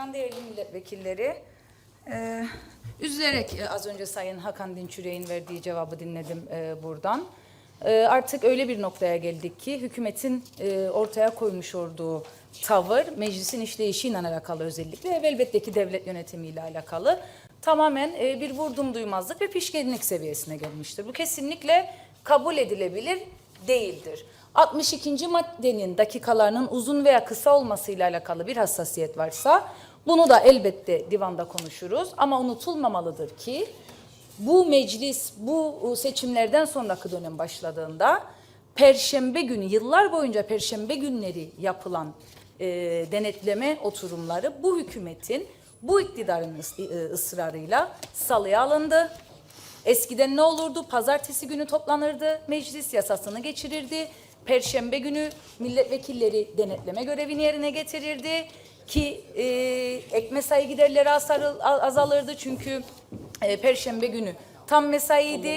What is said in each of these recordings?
Başkan, değerli milletvekilleri. Ee, üzülerek e, az önce Sayın Hakan Dinçürek'in verdiği cevabı dinledim e, buradan. E, artık öyle bir noktaya geldik ki hükümetin e, ortaya koymuş olduğu tavır meclisin işleyişiyle alakalı özellikle ve elbette ki devlet yönetimiyle alakalı tamamen e, bir vurdum duymazlık ve pişkinlik seviyesine gelmiştir. Bu kesinlikle kabul edilebilir değildir. 62. maddenin dakikalarının uzun veya kısa olmasıyla alakalı bir hassasiyet varsa bunu da elbette divanda konuşuruz ama unutulmamalıdır ki bu meclis bu seçimlerden sonraki dönem başladığında perşembe günü yıllar boyunca perşembe günleri yapılan e, denetleme oturumları bu hükümetin bu iktidarın e, ısrarıyla salıya alındı. Eskiden ne olurdu? Pazartesi günü toplanırdı, meclis yasasını geçirirdi. Perşembe günü milletvekilleri denetleme görevini yerine getirirdi ki e, ek mesai giderleri asarı- a- azalırdı çünkü e, Perşembe günü tam mesaiydi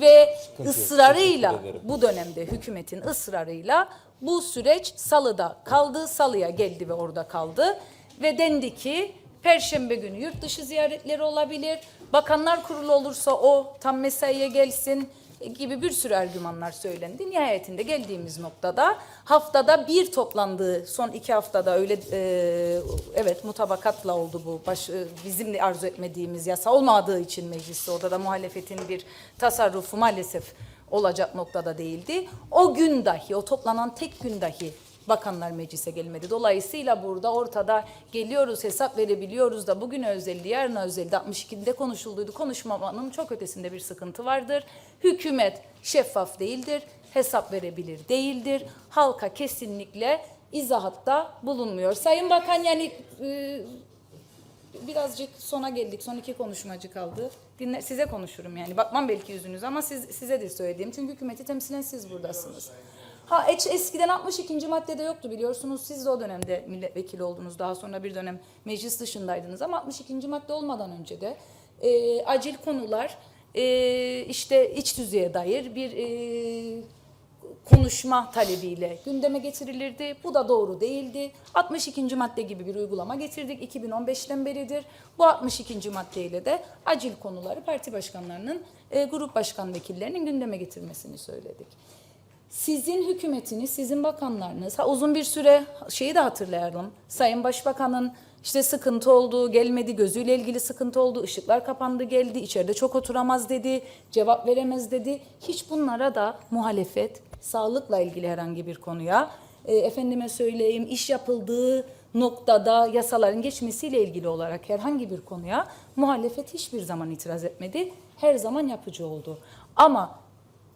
ve ısrarıyla bu dönemde hükümetin ısrarıyla bu süreç salıda kaldı, salıya geldi ve orada kaldı ve dendi ki Perşembe günü yurt dışı ziyaretleri olabilir. Bakanlar kurulu olursa o tam mesaiye gelsin gibi bir sürü argümanlar söylendi. Nihayetinde geldiğimiz noktada haftada bir toplandığı son iki haftada öyle e, evet mutabakatla oldu bu baş, e, bizim de arzu etmediğimiz yasa olmadığı için mecliste orada da muhalefetin bir tasarrufu maalesef olacak noktada değildi. O gün dahi o toplanan tek gün dahi bakanlar meclise gelmedi. Dolayısıyla burada ortada geliyoruz hesap verebiliyoruz da bugün özelliği yarın özelliği 62'de konuşulduydu. Konuşmamanın çok ötesinde bir sıkıntı vardır. Hükümet şeffaf değildir, hesap verebilir değildir. Halka kesinlikle izahatta bulunmuyor. Sayın Bakan yani e, birazcık sona geldik. Son iki konuşmacı kaldı. Dinle, size konuşurum yani. Bakmam belki yüzünüz ama siz, size de söylediğim. Çünkü hükümeti temsilen siz buradasınız. Ha eç- eskiden 62. maddede yoktu biliyorsunuz. Siz de o dönemde milletvekili oldunuz. Daha sonra bir dönem meclis dışındaydınız ama 62. madde olmadan önce de e, acil konular e, işte iç düzeye dair bir e, konuşma talebiyle gündeme getirilirdi. Bu da doğru değildi. 62. madde gibi bir uygulama getirdik. 2015'ten beridir. Bu 62. maddeyle de acil konuları parti başkanlarının, e, grup başkan vekillerinin gündeme getirmesini söyledik. Sizin hükümetiniz, sizin bakanlarınız, ha uzun bir süre şeyi de hatırlayalım. Sayın Başbakan'ın işte sıkıntı oldu, gelmedi, gözüyle ilgili sıkıntı oldu, ışıklar kapandı geldi, içeride çok oturamaz dedi, cevap veremez dedi. Hiç bunlara da muhalefet, sağlıkla ilgili herhangi bir konuya, e, efendime söyleyeyim iş yapıldığı noktada yasaların geçmesiyle ilgili olarak herhangi bir konuya muhalefet hiçbir zaman itiraz etmedi. Her zaman yapıcı oldu. Ama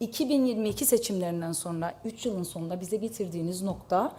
2022 seçimlerinden sonra 3 yılın sonunda bize getirdiğiniz nokta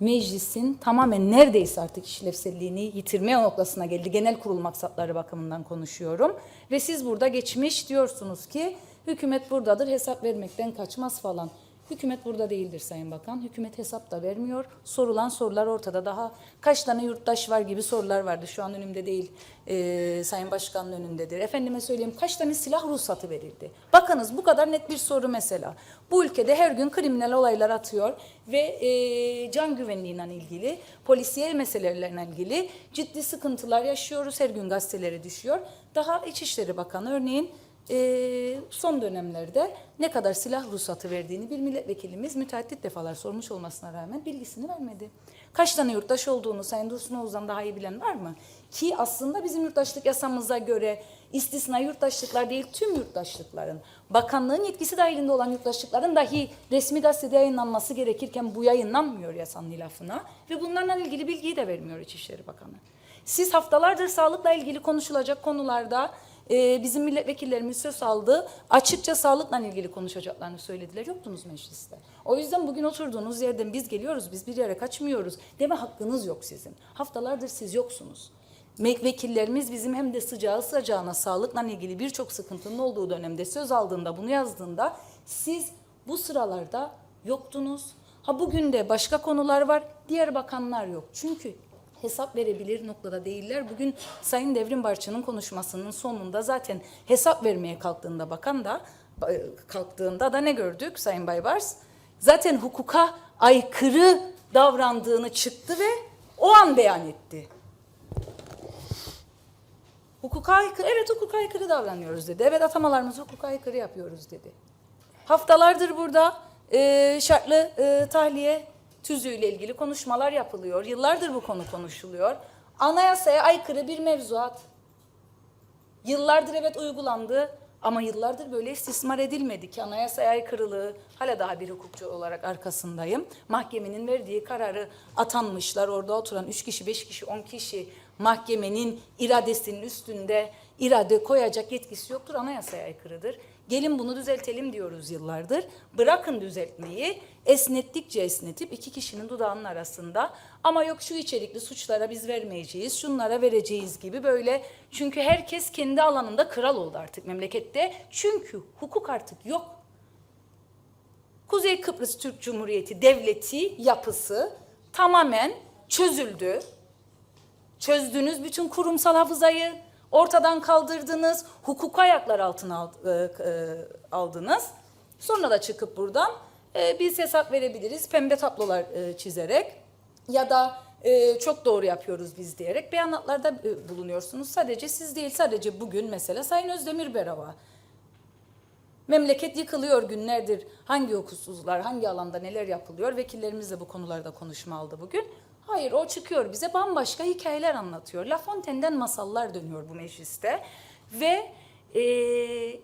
meclisin tamamen neredeyse artık işlevselliğini yitirme noktasına geldi. Genel kurul maksatları bakımından konuşuyorum. Ve siz burada geçmiş diyorsunuz ki hükümet buradadır hesap vermekten kaçmaz falan. Hükümet burada değildir Sayın Bakan. Hükümet hesap da vermiyor. Sorulan sorular ortada. Daha kaç tane yurttaş var gibi sorular vardı. Şu an önümde değil. Ee, Sayın Başkan'ın önündedir. Efendime söyleyeyim kaç tane silah ruhsatı verildi? Bakınız bu kadar net bir soru mesela. Bu ülkede her gün kriminal olaylar atıyor ve e, can güvenliğiyle ilgili, polisiye meselelerle ilgili ciddi sıkıntılar yaşıyoruz. Her gün gazetelere düşüyor. Daha İçişleri Bakanı örneğin e, son dönemlerde ne kadar silah ruhsatı verdiğini bir milletvekilimiz müteaddit defalar sormuş olmasına rağmen bilgisini vermedi. Kaç tane yurttaş olduğunu Sayın Dursun Oğuz'dan daha iyi bilen var mı? Ki aslında bizim yurttaşlık yasamıza göre istisna yurttaşlıklar değil tüm yurttaşlıkların, bakanlığın yetkisi dahilinde olan yurttaşlıkların dahi resmi gazetede yayınlanması gerekirken bu yayınlanmıyor yasanın ilafına ve bunlarla ilgili bilgiyi de vermiyor İçişleri Bakanı. Siz haftalardır sağlıkla ilgili konuşulacak konularda e, bizim milletvekillerimiz söz aldı. Açıkça sağlıkla ilgili konuşacaklarını söylediler. Yoktunuz mecliste. O yüzden bugün oturduğunuz yerden biz geliyoruz, biz bir yere kaçmıyoruz deme hakkınız yok sizin. Haftalardır siz yoksunuz. Vekillerimiz bizim hem de sıcağı sıcağına sağlıkla ilgili birçok sıkıntının olduğu dönemde söz aldığında, bunu yazdığında siz bu sıralarda yoktunuz. Ha bugün de başka konular var, diğer bakanlar yok. Çünkü hesap verebilir noktada değiller. Bugün Sayın Devrim Barçı'nın konuşmasının sonunda zaten hesap vermeye kalktığında bakan da kalktığında da ne gördük Sayın Baybars? Zaten hukuka aykırı davrandığını çıktı ve o an beyan etti. Hukuka aykırı, evet hukuka aykırı davranıyoruz dedi. Evet atamalarımızı hukuka aykırı yapıyoruz dedi. Haftalardır burada e, şartlı e, tahliye tüzüğüyle ilgili konuşmalar yapılıyor. Yıllardır bu konu konuşuluyor. Anayasaya aykırı bir mevzuat. Yıllardır evet uygulandı ama yıllardır böyle istismar edilmedi ki anayasaya aykırılığı hala daha bir hukukçu olarak arkasındayım. Mahkemenin verdiği kararı atanmışlar orada oturan 3 kişi, 5 kişi, 10 kişi mahkemenin iradesinin üstünde irade koyacak yetkisi yoktur anayasaya aykırıdır. Gelin bunu düzeltelim diyoruz yıllardır. Bırakın düzeltmeyi esnettikçe esnetip iki kişinin dudağının arasında ama yok şu içerikli suçlara biz vermeyeceğiz, şunlara vereceğiz gibi böyle. Çünkü herkes kendi alanında kral oldu artık memlekette. Çünkü hukuk artık yok. Kuzey Kıbrıs Türk Cumhuriyeti devleti yapısı tamamen çözüldü. Çözdünüz bütün kurumsal hafızayı, ortadan kaldırdınız, hukuk ayaklar altına al- e, e, aldınız. Sonra da çıkıp buradan e, biz hesap verebiliriz pembe tablolar çizerek ya da çok doğru yapıyoruz biz diyerek beyanatlarda e, bulunuyorsunuz. Sadece siz değil, sadece bugün mesela Sayın Özdemir Berava. Memleket yıkılıyor günlerdir. Hangi hukuksuzlar, hangi alanda neler yapılıyor? Vekillerimiz de bu konularda konuşma aldı bugün. Hayır o çıkıyor bize bambaşka hikayeler anlatıyor. La Fontaine'den masallar dönüyor bu mecliste. Ve eee,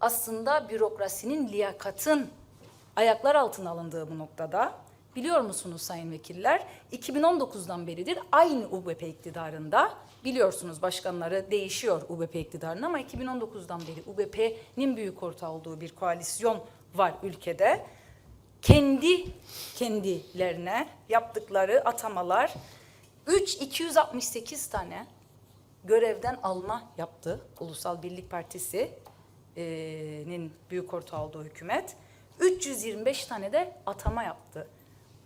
aslında bürokrasinin, liyakatın ayaklar altına alındığı bu noktada biliyor musunuz sayın vekiller? 2019'dan beridir aynı UBP iktidarında biliyorsunuz başkanları değişiyor UBP iktidarında ama 2019'dan beri UBP'nin büyük ortağı olduğu bir koalisyon var ülkede. Kendi kendilerine yaptıkları atamalar 3 268 tane görevden alma yaptı Ulusal Birlik Partisi'nin büyük ortağı olduğu hükümet. 325 tane de atama yaptı.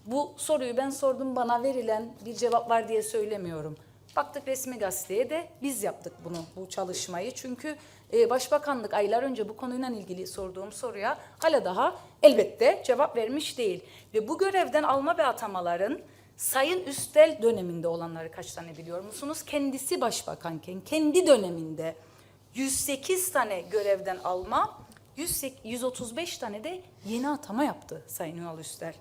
Bu soruyu ben sordum bana verilen bir cevap var diye söylemiyorum. Baktık resmi gazeteye de biz yaptık bunu bu çalışmayı. Çünkü e, Başbakanlık aylar önce bu konuyla ilgili sorduğum soruya hala daha elbette cevap vermiş değil. Ve bu görevden alma ve atamaların Sayın Üstel döneminde olanları kaç tane biliyor musunuz? Kendisi başbakanken kendi döneminde 108 tane görevden alma, 108 135 tane de yeni atama yaptı Sayın Ünal Üstel.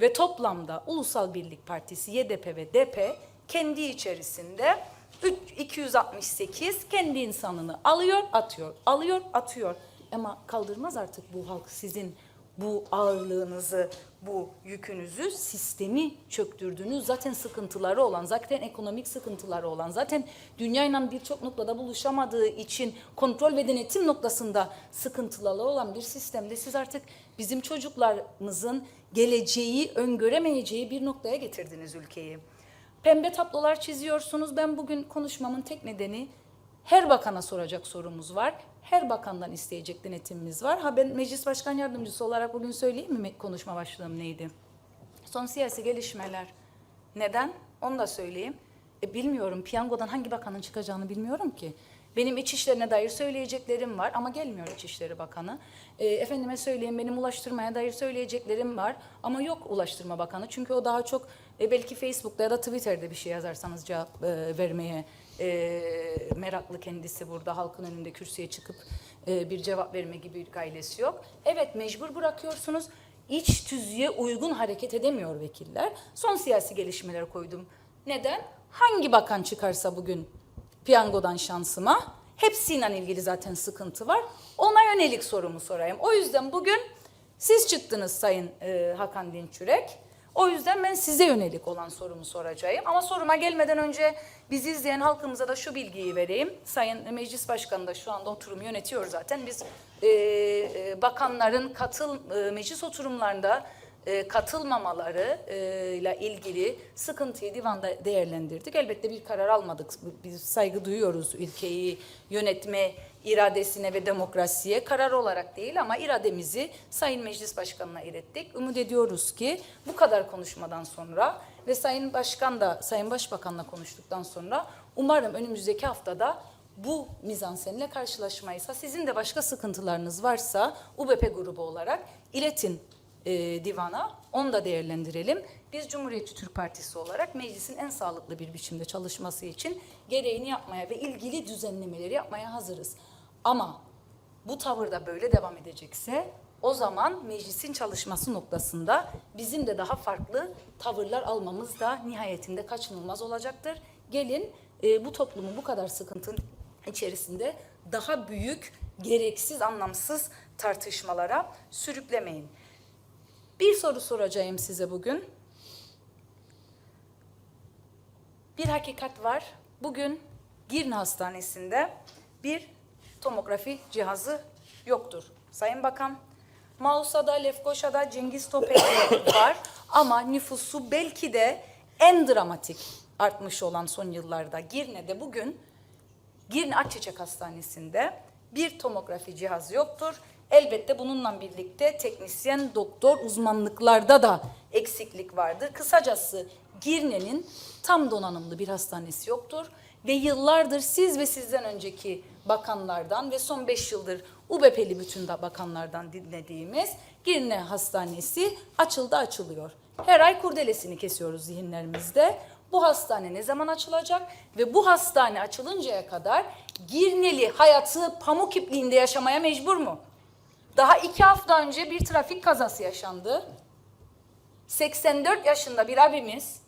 Ve toplamda Ulusal Birlik Partisi, YDP ve DP kendi içerisinde üç- 268 kendi insanını alıyor, atıyor, alıyor, atıyor. Ama kaldırmaz artık bu halk sizin bu ağırlığınızı, bu yükünüzü, sistemi çöktürdünüz. Zaten sıkıntıları olan, zaten ekonomik sıkıntıları olan, zaten dünyayla birçok noktada buluşamadığı için kontrol ve denetim noktasında sıkıntıları olan bir sistemde siz artık bizim çocuklarımızın geleceği öngöremeyeceği bir noktaya getirdiniz ülkeyi. Pembe tablolar çiziyorsunuz. Ben bugün konuşmamın tek nedeni her bakana soracak sorumuz var. Her bakandan isteyecek denetimimiz var. Ha ben meclis başkan yardımcısı olarak bugün söyleyeyim mi konuşma başlığım neydi? Son siyasi gelişmeler. Neden? Onu da söyleyeyim. E, bilmiyorum. Piyangodan hangi bakanın çıkacağını bilmiyorum ki. Benim iç işlerine dair söyleyeceklerim var ama gelmiyor İçişleri Bakanı. E, efendime söyleyeyim benim ulaştırmaya dair söyleyeceklerim var ama yok Ulaştırma Bakanı. Çünkü o daha çok e, belki Facebook'ta ya da Twitter'da bir şey yazarsanız cevap e, vermeye e, meraklı kendisi burada halkın önünde kürsüye çıkıp e, bir cevap verme gibi bir gailesi yok. Evet mecbur bırakıyorsunuz. İç tüzüğe uygun hareket edemiyor vekiller. Son siyasi gelişmeleri koydum. Neden? Hangi bakan çıkarsa bugün piyangodan şansıma hepsiyle ilgili zaten sıkıntı var. Ona yönelik sorumu sorayım. O yüzden bugün siz çıktınız Sayın e, Hakan Dinçürek. O yüzden ben size yönelik olan sorumu soracağım. Ama soruma gelmeden önce bizi izleyen halkımıza da şu bilgiyi vereyim. Sayın Meclis Başkanı da şu anda oturumu yönetiyor zaten. Biz e, e, bakanların katıl e, meclis oturumlarında e, katılmamaları ile ilgili sıkıntıyı divanda değerlendirdik. Elbette bir karar almadık. Biz saygı duyuyoruz ülkeyi yönetme iradesine ve demokrasiye karar olarak değil ama irademizi Sayın Meclis Başkanı'na ilettik. Umut ediyoruz ki bu kadar konuşmadan sonra ve Sayın Başkan da Sayın Başbakan'la konuştuktan sonra umarım önümüzdeki haftada bu mizansenle karşılaşmayız. Ha, Sizin de başka sıkıntılarınız varsa UBP grubu olarak iletin e, divana. Onu da değerlendirelim. biz Cumhuriyetçi Türk Partisi olarak meclisin en sağlıklı bir biçimde çalışması için gereğini yapmaya ve ilgili düzenlemeleri yapmaya hazırız. Ama bu tavırda böyle devam edecekse o zaman meclisin çalışması noktasında bizim de daha farklı tavırlar almamız da nihayetinde kaçınılmaz olacaktır. Gelin e, bu toplumu bu kadar sıkıntının içerisinde daha büyük, gereksiz, anlamsız tartışmalara sürüklemeyin. Bir soru soracağım size bugün. Bir hakikat var. Bugün Girne Hastanesi'nde bir tomografi cihazı yoktur. Sayın Bakan, Mausa'da, Lefkoşa'da, Cengiz Topek'te var ama nüfusu belki de en dramatik artmış olan son yıllarda Girne'de bugün Girne Akçiçek Hastanesi'nde bir tomografi cihazı yoktur. Elbette bununla birlikte teknisyen, doktor uzmanlıklarda da eksiklik vardır. Kısacası Girne'nin tam donanımlı bir hastanesi yoktur. Ve yıllardır siz ve sizden önceki bakanlardan ve son beş yıldır UBP'li bütün da bakanlardan dinlediğimiz Girne Hastanesi açıldı açılıyor. Her ay kurdelesini kesiyoruz zihinlerimizde. Bu hastane ne zaman açılacak ve bu hastane açılıncaya kadar Girneli hayatı pamuk ipliğinde yaşamaya mecbur mu? Daha iki hafta önce bir trafik kazası yaşandı. 84 yaşında bir abimiz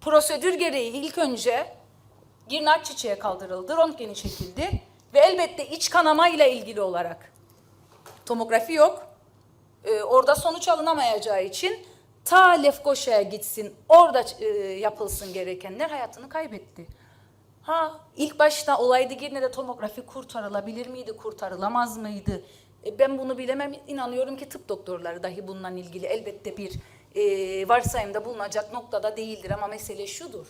prosedür gereği ilk önce Girne Akçiçek'e kaldırıldı, röntgeni çekildi ve elbette iç kanama ile ilgili olarak tomografi yok. Ee, orada sonuç alınamayacağı için ta Lefkoşa'ya gitsin, orada e, yapılsın gerekenler hayatını kaybetti. Ha ilk başta olaydı Girne'de tomografi kurtarılabilir miydi, kurtarılamaz mıydı? E, ben bunu bilemem. İnanıyorum ki tıp doktorları dahi bununla ilgili elbette bir e, varsayımda bulunacak noktada değildir ama mesele şudur.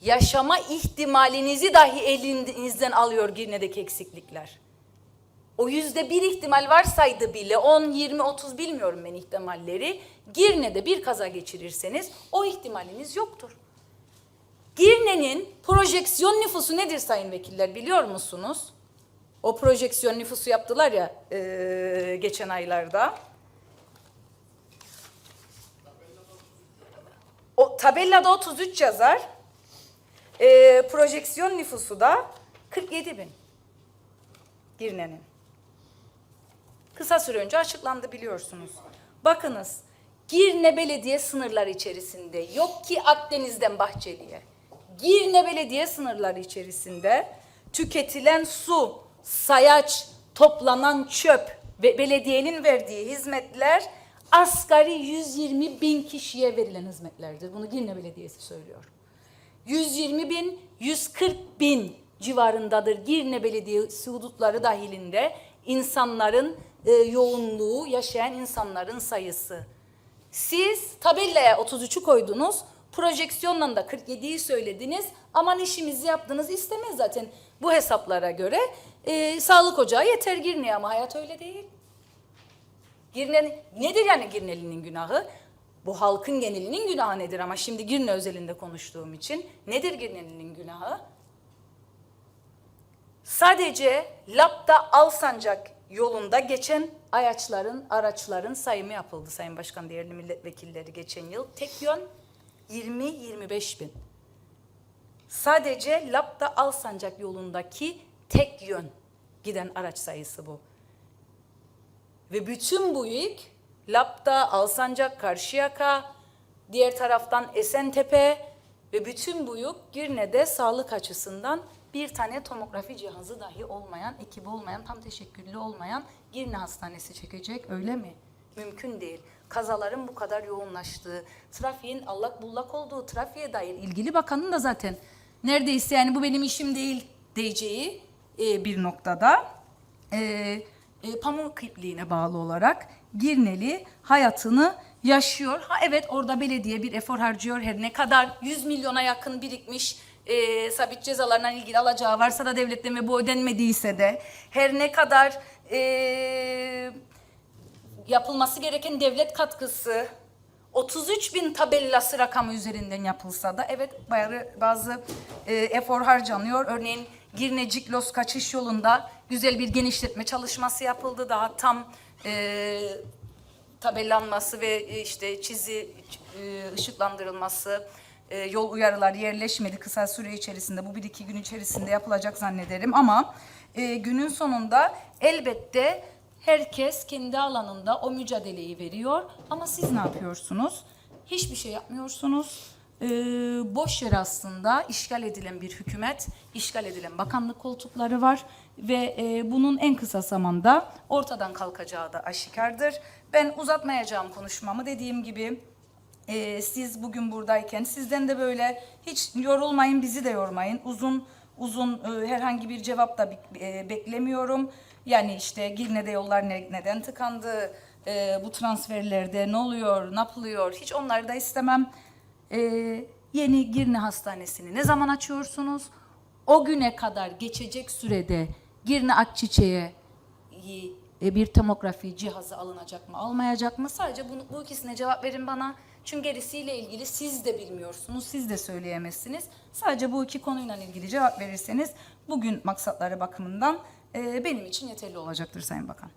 Yaşama ihtimalinizi dahi elinizden alıyor Girne'deki eksiklikler. O yüzde bir ihtimal varsaydı bile 10, 20, 30 bilmiyorum ben ihtimalleri. Girne'de bir kaza geçirirseniz o ihtimaliniz yoktur. Girne'nin projeksiyon nüfusu nedir sayın vekiller biliyor musunuz? O projeksiyon nüfusu yaptılar ya e, geçen aylarda. O tabellada 33 yazar. E, projeksiyon nüfusu da 47 bin. Girne'nin. Kısa süre önce açıklandı biliyorsunuz. Bakınız Girne Belediye sınırlar içerisinde yok ki Akdeniz'den Bahçeli'ye. Girne Belediye sınırları içerisinde tüketilen su, sayaç, toplanan çöp ve belediyenin verdiği hizmetler asgari 120 bin kişiye verilen hizmetlerdir. Bunu Girne Belediyesi söylüyor. 120 bin, 140 bin civarındadır Girne Belediyesi hudutları dahilinde insanların e, yoğunluğu, yaşayan insanların sayısı. Siz tabellaya 33'ü koydunuz, projeksiyonla da 47'yi söylediniz. Aman işimizi yaptınız istemez zaten bu hesaplara göre. E, sağlık ocağı yeter Girne'ye ama hayat öyle değil. Girne, nedir yani Girneli'nin günahı? Bu halkın genelinin günahı nedir ama şimdi Girne özelinde konuştuğum için nedir Girneli'nin günahı? Sadece Lapta Alsancak yolunda geçen ayaçların, araçların sayımı yapıldı Sayın Başkan değerli milletvekilleri geçen yıl. Tek yön 20-25 bin. Sadece Lapta Alsancak yolundaki tek yön giden araç sayısı bu. Ve bütün bu yük Lapta, Alsancak, Karşıyaka, diğer taraftan Esentepe ve bütün bu yük Girne'de sağlık açısından bir tane tomografi cihazı dahi olmayan, ekibi olmayan, tam teşekküllü olmayan Girne Hastanesi çekecek öyle mi? Mümkün değil. Kazaların bu kadar yoğunlaştığı, trafiğin allak bullak olduğu, trafiğe dair ilgili bakanın da zaten neredeyse yani bu benim işim değil diyeceği e, bir noktada e, e, pamuk ipliğine bağlı olarak Girneli hayatını yaşıyor. Ha evet orada belediye bir efor harcıyor her ne kadar 100 milyona yakın birikmiş e, sabit cezalarla ilgili alacağı varsa da devletten ve bu ödenmediyse de her ne kadar e, yapılması gereken devlet katkısı 33 bin tabellası rakamı üzerinden yapılsa da evet bazı, bazı e, efor harcanıyor. Örneğin Girne Ciklos kaçış yolunda güzel bir genişletme çalışması yapıldı. Daha tam e, tabellanması ve e, işte çizi e, ışıklandırılması, e, yol uyarılar yerleşmedi kısa süre içerisinde bu bir iki gün içerisinde yapılacak zannederim ama e, günün sonunda elbette herkes kendi alanında o mücadeleyi veriyor ama siz ne yapıyorsunuz? Hiçbir şey yapmıyorsunuz. Ee, boş yer aslında işgal edilen bir hükümet, işgal edilen bakanlık koltukları var ve e, bunun en kısa zamanda ortadan kalkacağı da aşikardır. Ben uzatmayacağım konuşmamı dediğim gibi e, siz bugün buradayken sizden de böyle hiç yorulmayın bizi de yormayın. Uzun uzun e, herhangi bir cevap da e, beklemiyorum. Yani işte Girne'de yollar ne- neden tıkandı, e, bu transferlerde ne oluyor, ne yapılıyor hiç onları da istemem. E, yeni Girne Hastanesi'ni ne zaman açıyorsunuz? O güne kadar geçecek sürede Girne Akçiçek'e e, bir tomografi cihazı alınacak mı, almayacak mı? Sadece bunu, bu ikisine cevap verin bana. Çünkü gerisiyle ilgili siz de bilmiyorsunuz, siz de söyleyemezsiniz. Sadece bu iki konuyla ilgili cevap verirseniz bugün maksatları bakımından benim için yeterli olacaktır Sayın Bakan.